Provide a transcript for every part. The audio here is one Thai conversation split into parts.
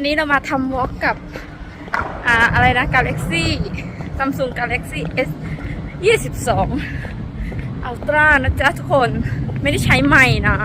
วันนี้เรามาทำวอล์กกับอ่าอะไรนะ Galaxy Samsung Galaxy S 22 Ultra นะจ๊ะทุกคนไม่ได้ใช้ใหม่นะ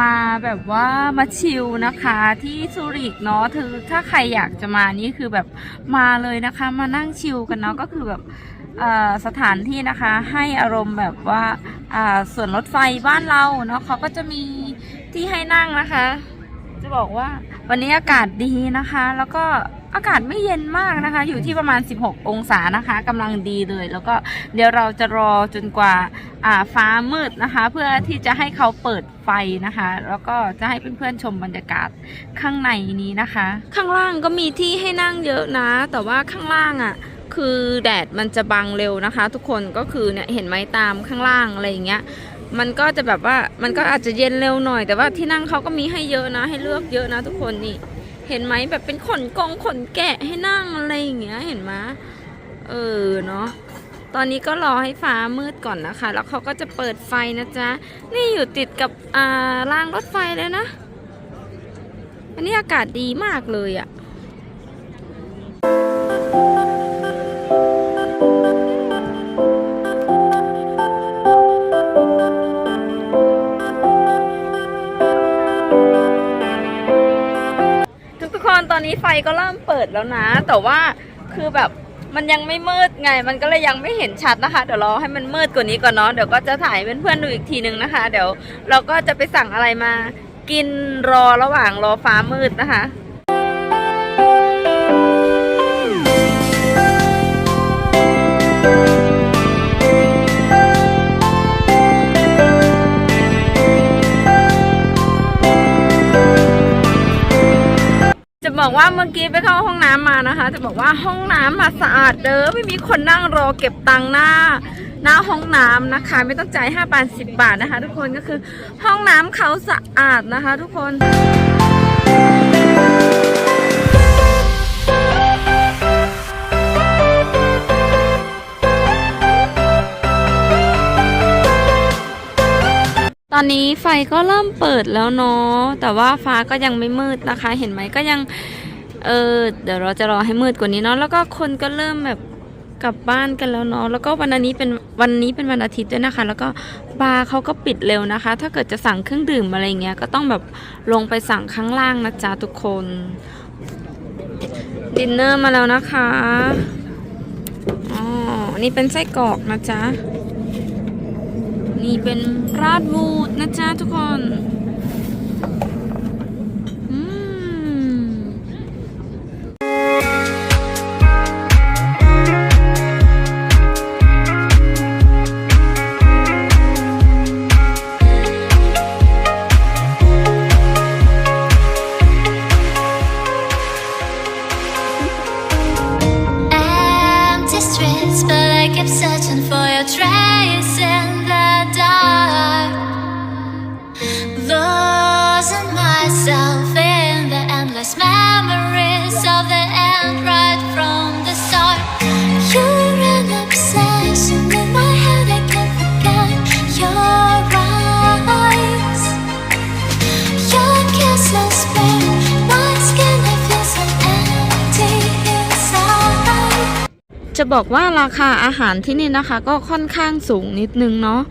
มาแบบว่ามาชิลนะคะที่ซูริกเนาะถือถ้าใครอยากจะมานี่คือแบบมาเลยนะคะ มานั่งชิลกันเนาะก็คือแบบสถานที่นะคะให้อารมณ์แบบว่าอ่าส่วนรถไฟบ้านเราเนาะเขาก็จะมีที่ให้นั่งนะคะ จะบอกว่าวันนี้อากาศดีนะคะ แล้วก็ อากาศไม่เย็นมากนะคะ อยู่ที่ประมาณ 16 องศานะคะกำลังดีเลย แล้วก็เดี๋ยวเราจะรอจนกว่าอ่าฟ้ามืดนะคะ เพื่อที่จะให้เขาเปิดไฟนะคะ แล้วก็จะให้เพื่อนๆชมบรรยากาศข้างในนี้นะคะ ข้างล่างก็มีที่ให้นั่งเยอะนะ แต่ว่าข้างล่างอะคือแดดมันจะบังเร็วนะคะ ทุกคนก็คือเนี่ยเห็นไหมตามข้างล่างอะไรอย่างเงี้ยมันก็จะแบบว่ามันก็อาจจะเย็นเร็วหน่อย แต่ว่าที่นั่งเขาก็มีให้เยอะนะ ให้เลือกเยอะนะทุกคนนี่ เห็นไหมแบบเป็นขนกองขนแกะให้นั่งอะไรอย่างเงี้ยเห็นไหมเออเนาะตอนนี้ก็รอให้ฟ้ามืดก่อนนะคะ แล้วเขาก็จะเปิดไฟนะจ๊ะ นี่อยู่ติดกับอ่ารางรถไฟเลยนะ อันนี้อากาศดีมากเลยอะ่ะ ก็เริ่มเปิดแล้วนะ แต่ว่าคือแบบมันยังไม่มืดไง มันก็เลยยังไม่เห็นชัดนะคะ เดี๋ยวรอให้มันมืดกว่านี้ก่อนเนาะ เดี๋ยวก็จะถ่ายเพื่อนๆดูอีกทีนึงนะคะ เดี๋ยวเราก็จะไปสั่งอะไรมา กินรอระหว่างรอฟ้ามืดนะคะ ว่าเมื่อกี้ไปเข้าห้องน้ำมานะคะ จะบอกว่าห้องน้ำมาสะอาดเด้อไม่มีคนนั่งรอเก็บตังค์หน้า หน้าห้องน้ำนะคะ ไม่ต้องจ่าย5บาท10 บาทนะคะ ทุกคนก็คือห้องน้ำเขาสะอาดนะคะ ทุกคน อนนี้ไฟก็เริ่มเปิดแล้วเนาะแต่ว่าฟ้าก็ยังไม่มืดนะคะ เห็นไหมก็ยังเออเดี๋ยวเราจะรอให้มืดกว่านี้เนาะแล้วก็คนก็เริ่มแบบกลับบ้านกันแล้วเนาะแล้วก็วันนี้เป็นวันนี้เป็นวันอาทิตย์ด้วยนะคะ แล้วก็บาร์เขาก็ปิดเร็วนะคะ ถ้าเกิดจะสั่งเครื่องดื่มอะไรเงี้ยก็ต้องแบบลงไปสั่งข้างล่างนะจ๊ะทุกคนดินเนอร์มาแล้วนะคะอ๋อนี่เป็นไส้กรอกนะจ๊ะ นี่เป็นราดวูดนะจ๊ะทุกคน จะบอกว่าราคาอาหารที่นี่นะคะ ก็ค่อนข้างสูงนิดนึงเนาะ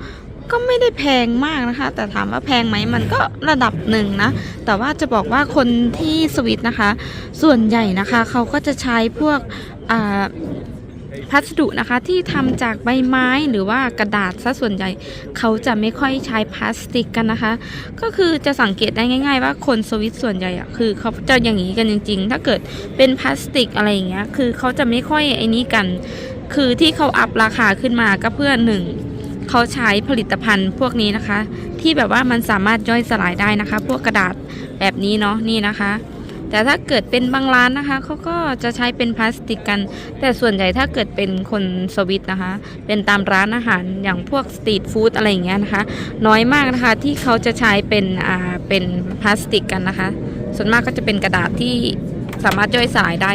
ก็ไม่ได้แพงมากนะคะ แต่ถามว่าแพงไหมมันก็ระดับหนึ่งนะ แต่ว่าจะบอกว่าคนที่สวิตนะคะ ส่วนใหญ่นะคะ เขาก็จะใช้พวกอ่า พัสดุนะคะที่ทำจากใบไม้หรือว่ากระดาษซะส่วนใหญ่ เขาจะไม่ค่อยใช้พลาสติกกันนะคะ ก็คือจะสังเกตได้ง่าย ๆ ว่าคนสวิตส่วนใหญ่อะคือเขาจะอย่างนี้กันจริง ๆ ถ้าเกิดเป็นพลาสติกอะไรอย่างเงี้ยคือเขาจะไม่ค่อยไอ้นี้กัน คือที่เขาอัพราคาขึ้นมาก็เพื่อหนึ่งเขาใช้ผลิตภัณฑ์พวกนี้นะคะ ที่แบบว่ามันสามารถย่อยสลายได้นะคะ พวกกระดาษแบบนี้เนาะนี่นะคะ แต่ถ้าเกิดเป็นบางร้านนะคะเขาก็จะใช้เป็นพลาสติกกัน แต่ส่วนใหญ่ถ้าเกิดเป็นคนสวิตนะคะ เป็นตามร้านอาหารอย่างพวกสตรีทฟู้ดอะไรอย่างเงี้ยนะคะ น้อยมากนะคะที่เขาจะใช้เป็นอ่าเป็นพลาสติกกันนะคะ ส่วนมากก็จะเป็นกระดาษที่สามารถย่อยสายได้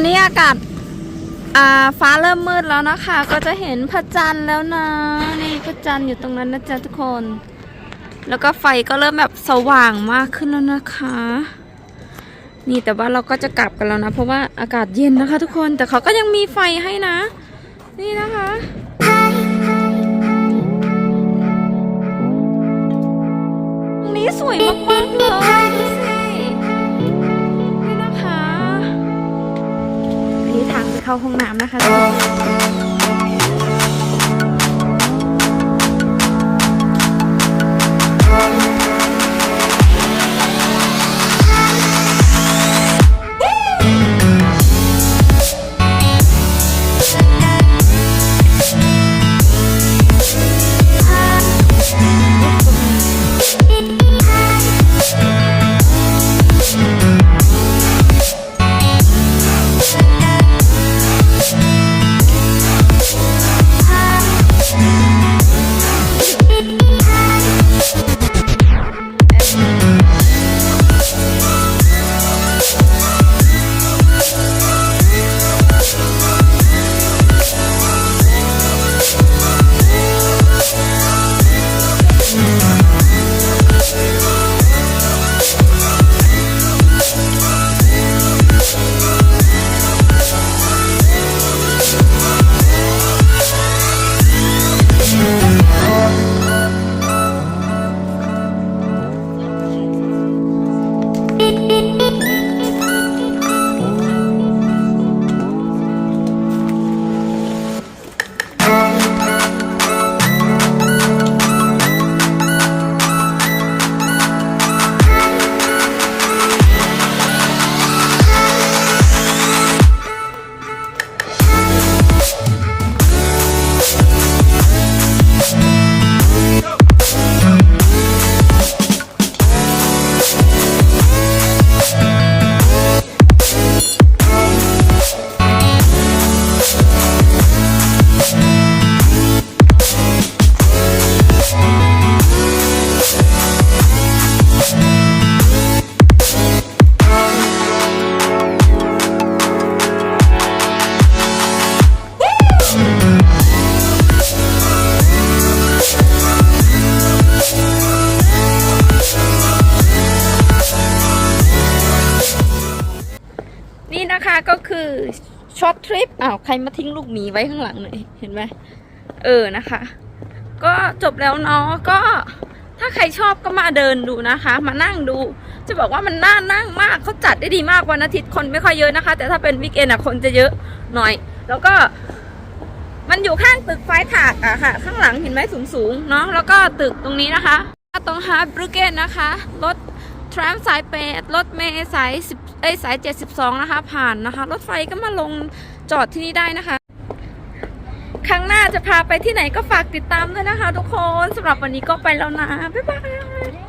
อนนี้อากาศอ่าฟ้าเริ่มมืดแล้วนะคะ ก็จะเห็นพระจันทร์แล้วนะ นี่พระจันทร์อยู่ตรงนั้นนะจ๊ะทุกคน แล้วก็ไฟก็เริ่มแบบสว่างมากขึ้นแล้วนะคะ นี่แต่ว่าเราก็จะกลับกันแล้วนะ เพราะว่าอากาศเย็นนะคะ ทุกคนแต่เขาก็ยังมีไฟให้นะ นี่นะคะนี้สวยมากๆเลย เข้าห้องน้ำนะคะ คือช็อตทริปอ้าวใครมาทิ้งลูกหมีไว้ข้างหลังหน่อยเห็นไหมเออนะคะ ก็จบแล้วเนาะก็ถ้าใครชอบก็มาเดินดูนะคะ มานั่งดู จะบอกว่ามันน่านั่งมากเขาจัดได้ดีมากวันอาทิตย์คนไม่ค่อยเยอะนะคะ แต่ถ้าเป็นวิกเอนอะคนจะเยอะหน่อย แล้วก็ มันอยู่ข้างตึกไฟถากอะค่ะ ข้างหลังเห็นไหมสูงๆเนาะแล้วก็ตึกตรงนี้นะคะตรงฮาร์บรูเกนนะคะรถ ทรามสายแปดรถเมย์สายสิบเอ้ยสายเจ็ดสิบสองนะคะ ผ่านนะคะ รถไฟก็มาลงจอดที่นี่ได้นะคะ ครั้งหน้าจะพาไปที่ไหนก็ฝากติดตามด้วยนะคะ ทุกคนสำหรับวันนี้ก็ไปแล้วนะ บ๊ายบาย